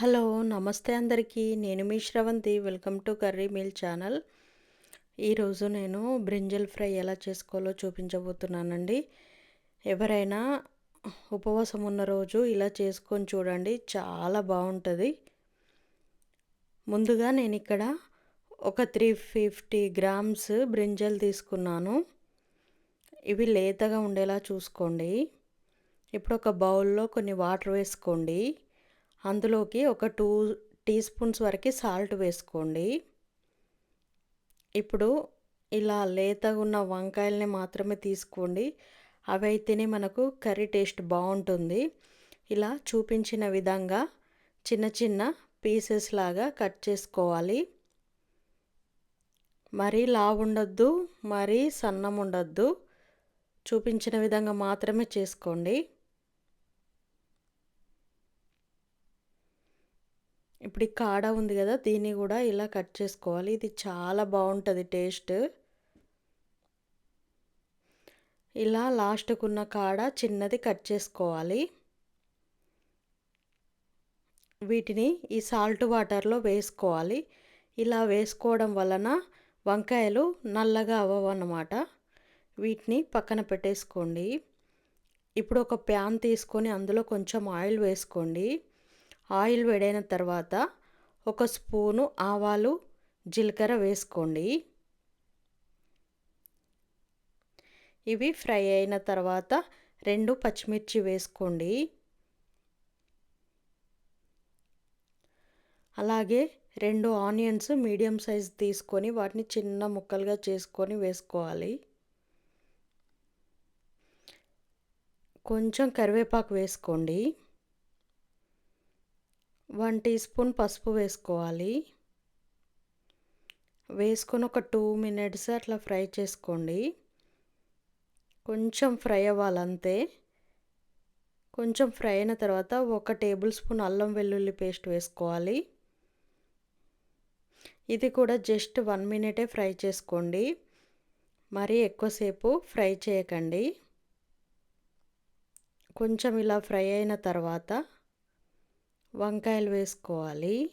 Hello నమస్తే అందరికీ. నేను మీ Sravanthi. Welcome to curry meal channel. ఈరోజు నేను బ్రింజల్ ఫ్రై ఎలా చేసుకోవాలో చూపించబోతున్నానండి. ఎవరైనా ఉపవాసం ఉన్న రోజు ఇలా చేసుకొని చూడండి చాలా బాగుంటుంది. ముందుగా నేను ఇక్కడ ఒక త్రీ ఫిఫ్టీ గ్రామ్స్ బ్రింజల్ తీసుకున్నాను. ఇవి లేతగా ఉండేలా చూసుకోండి. ఇప్పుడు ఒక బౌల్లో కొన్ని వాటర్ వేసుకోండి. అందులోకి ఒక టూ టీ స్పూన్స్ వరకు సాల్ట్ వేసుకోండి. ఇప్పుడు ఇలా లేతగా ఉన్న వంకాయల్ని మాత్రమే తీసుకోండి. అవి అయితేనే మనకు కర్రీ టేస్ట్ బాగుంటుంది. ఇలా చూపించిన విధంగా చిన్న చిన్న పీసెస్ లాగా కట్ చేసుకోవాలి. మరీ లావు ఉండొద్దు మరీ సన్నం ఉండొద్దు చూపించిన విధంగా మాత్రమే చేసుకోండి. ఇప్పుడు ఈ కాడ ఉంది కదా దీన్ని కూడా ఇలా కట్ చేసుకోవాలి. ఇది చాలా బాగుంటుంది టేస్ట్. ఇలా లాస్ట్కు ఉన్న కాడ చిన్నది కట్ చేసుకోవాలి. వీటిని ఈ సాల్ట్ వాటర్లో వేసుకోవాలి. ఇలా వేసుకోవడం వలన వంకాయలు నల్లగా అవ్వవన్నమాట. వీటిని పక్కన పెట్టేసుకోండి. ఇప్పుడు ఒక ప్యాన్ తీసుకొని అందులో కొంచెం ఆయిల్ వేసుకోండి. ఆయిల్ వేడైన తర్వాత ఒక స్పూను ఆవాలు జీలకర్ర వేసుకోండి. ఇవి ఫ్రై అయిన తర్వాత రెండు పచ్చిమిర్చి వేసుకోండి. అలాగే రెండు ఆనియన్స్ మీడియం సైజ్ తీసుకొని వాటిని చిన్న ముక్కలుగా చేసుకొని వేసుకోవాలి. కొంచెం కరివేపాకు వేసుకోండి. వన్ టీ స్పూన్ పసుపు వేసుకోవాలి. వేసుకొని ఒక టూ మినిట్స్ అట్లా ఫ్రై చేసుకోండి. కొంచెం ఫ్రై అవ్వాలంతే. కొంచెం ఫ్రై అయిన తర్వాత ఒక టేబుల్ స్పూన్ అల్లం వెల్లుల్లి పేస్ట్ వేసుకోవాలి. ఇది కూడా జస్ట్ వన్ మినిటే ఫ్రై చేసుకోండి. మరీ ఎక్కువసేపు ఫ్రై చేయకండి. కొంచెం ఇలా ఫ్రై అయిన తర్వాత వంకాయలు వేసుకోవాలి.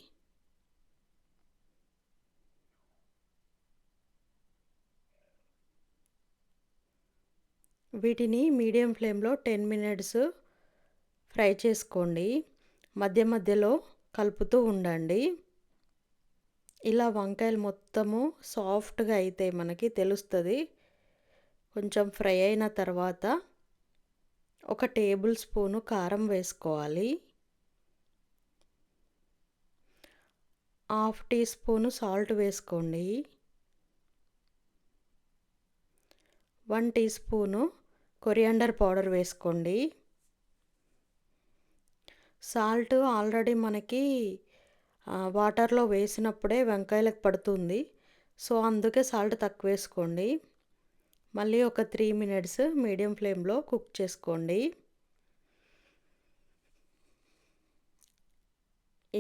వీటిని మీడియం ఫ్లేమ్లో టెన్ మినిట్స్ ఫ్రై చేసుకోండి. మధ్య మధ్యలో కలుపుతూ ఉండండి. ఇలా వంకాయలు మొత్తము సాఫ్ట్గా అయితే మనకి తెలుస్తుంది. కొంచెం ఫ్రై అయిన తర్వాత ఒక టేబుల్ స్పూను కారం వేసుకోవాలి. హాఫ్ టీ స్పూను సాల్ట్ వేసుకోండి. One teaspoon coriander powder వేసుకోండి. సాల్ట్ ఆల్రెడీ మనకి వాటర్లో వేసినప్పుడే వంకాయలకు పడుతుంది. సో అందుకే సాల్ట్ తక్కువ వేసుకోండి. మళ్ళీ ఒక త్రీ మినిట్స్ మీడియం ఫ్లేమ్లో కుక్ చేసుకోండి.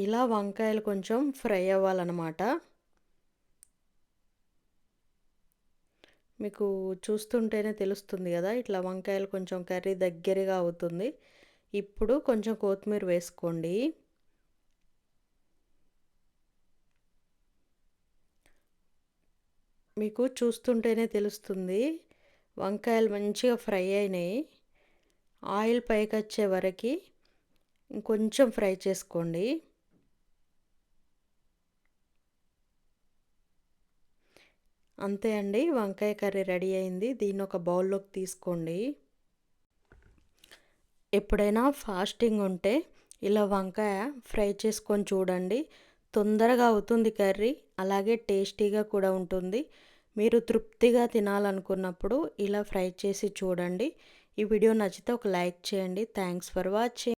ఇలా వంకాయలు కొంచెం ఫ్రై అవ్వాలన్నమాట. మీకు చూస్తుంటేనే తెలుస్తుంది కదా ఇట్లా వంకాయలు కొంచెం కర్రీ దగ్గరగా అవుతుంది. ఇప్పుడు కొంచెం కొత్తిమీర వేసుకోండి. మీకు చూస్తుంటేనే తెలుస్తుంది వంకాయలు మంచిగా ఫ్రై అయినాయి. ఆయిల్ పైకి వచ్చే వరకు ఇంకొంచెం ఫ్రై చేసుకోండి. అంతే అండి వంకాయ కర్రీ రెడీ అయింది. దీన్ని ఒక బౌల్లోకి తీసుకోండి. ఎప్పుడైనా ఫాస్టింగ్ ఉంటే ఇలా వంకాయ ఫ్రై చేసుకొని చూడండి. తొందరగా అవుతుంది కర్రీ అలాగే టేస్టీగా కూడా ఉంటుంది. మీరు తృప్తిగా తినాలనుకున్నప్పుడు ఇలా ఫ్రై చేసి చూడండి. ఈ వీడియో నచ్చితే ఒక లైక్ చేయండి. Thanks for watching.